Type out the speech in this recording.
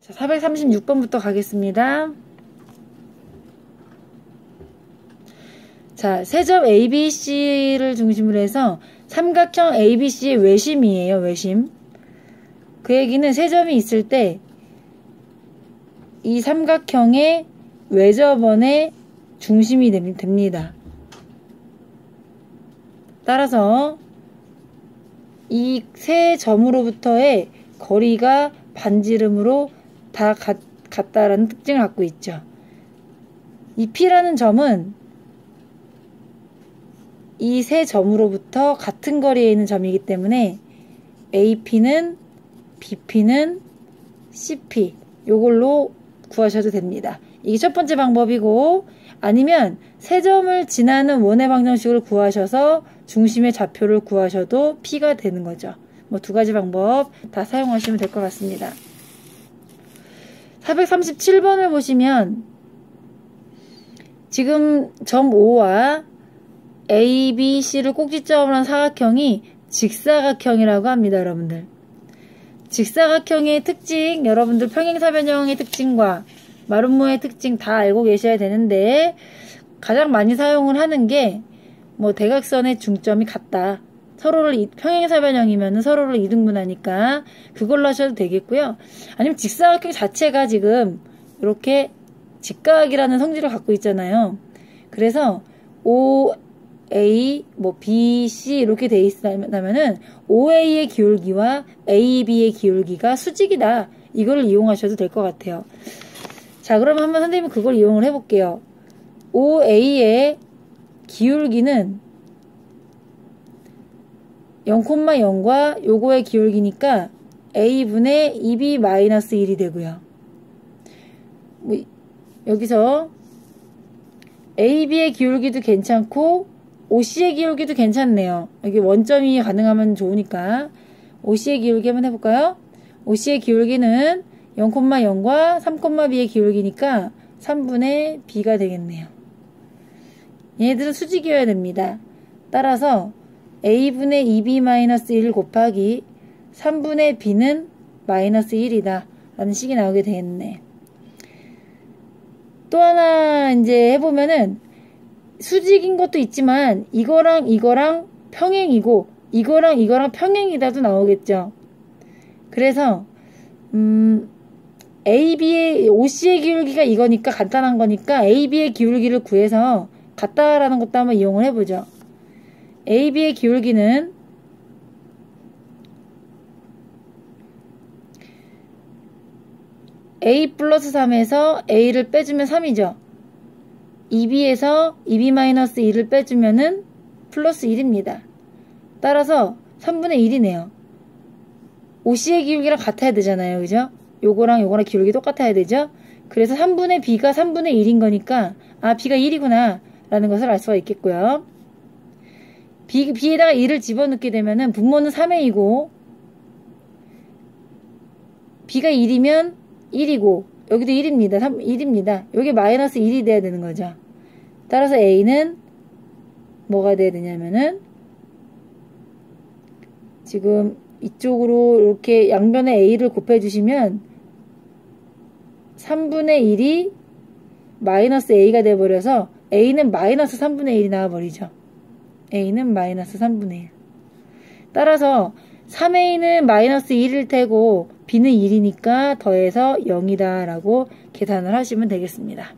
자, 436번부터 가겠습니다. 자, 세점 ABC를 중심으로 해서 삼각형 ABC의 외심이에요, 외심. 그 얘기는 세 점이 있을 때 이 삼각형의 외접원의 중심이 됩니다. 따라서 이 세 점으로부터의 거리가 반지름으로 다 같, 같다라는 특징을 갖고 있죠. 이 P라는 점은 이 세 점으로부터 같은 거리에 있는 점이기 때문에 AP는 BP는 CP 요걸로 구하셔도 됩니다. 이게 첫 번째 방법이고 아니면 세 점을 지나는 원의 방정식을 구하셔서 중심의 좌표를 구하셔도 P가 되는 거죠. 뭐 두 가지 방법 다 사용하시면 될 것 같습니다. 437번을 보시면 지금 점 5와 A, B, C를 꼭지점으로 한 사각형이 직사각형이라고 합니다, 여러분들. 직사각형의 특징, 여러분들 평행사변형의 특징과 마름모의 특징 다 알고 계셔야 되는데 가장 많이 사용을 하는 게 뭐 대각선의 중점이 같다. 서로를 평행사변형이면 서로를 이등분하니까 그걸로 하셔도 되겠고요. 아니면 직사각형 자체가 지금 이렇게 직각이라는 성질을 갖고 있잖아요. 그래서 OA, 뭐 BC 이렇게 돼 있다면은 OA의 기울기와 AB의 기울기가 수직이다. 이걸 이용하셔도 될 것 같아요. 자, 그럼 한번 선생님이 그걸 이용을 해볼게요. OA의 기울기는 0,0과 요거의 기울기니까 a분의 2b-1이 되고요. 뭐 여기서 ab의 기울기도 괜찮고 OC의 기울기도 괜찮네요. 여기 원점이 가능하면 좋으니까 OC의 기울기 한번 해볼까요? OC의 기울기는 0,0과 3,b의 기울기니까 3분의 b가 되겠네요. 얘들은 수직이어야 됩니다. 따라서 a분의 2b-1 곱하기 3분의 b는 마이너스 1이다. 라는 식이 나오게 되겠네. 또 하나 이제 해보면은 수직인 것도 있지만 이거랑 이거랑 평행이고 이거랑 이거랑 평행이다도 나오겠죠. 그래서 음 AB의 OC의 기울기가 이거니까 간단한 거니까 AB의 기울기를 구해서 같다라는 것도 한번 이용을 해보죠. AB의 기울기는 A 플러스 3에서 A를 빼주면 3이죠. 2B에서 2B-1을 빼주면은 플러스 1입니다. 따라서 3분의 1이네요. OC의 기울기랑 같아야 되잖아요. 그죠? 요거랑 요거랑 기울기 똑같아야 되죠? 그래서 3분의 B가 3분의 1인 거니까 아 B가 1이구나 라는 것을 알 수가 있겠고요. B, B에다가 2를 집어넣게 되면은 분모는 3A이고 B가 1이면 1이고 여기도 1입니다. 3, 1입니다. 여기 마이너스 1이 돼야 되는 거죠. 따라서 A는 뭐가 돼야 되냐면은 지금 이쪽으로 이렇게 양변에 A를 곱해주시면 3분의 1이 마이너스 A가 돼버려서 A는 마이너스 3분의 1이 나와버리죠. A는 마이너스 3분의 1. 따라서 3a는 마이너스 1일 테고 b는 1이니까 더해서 0이다 라고 계산을 하시면 되겠습니다.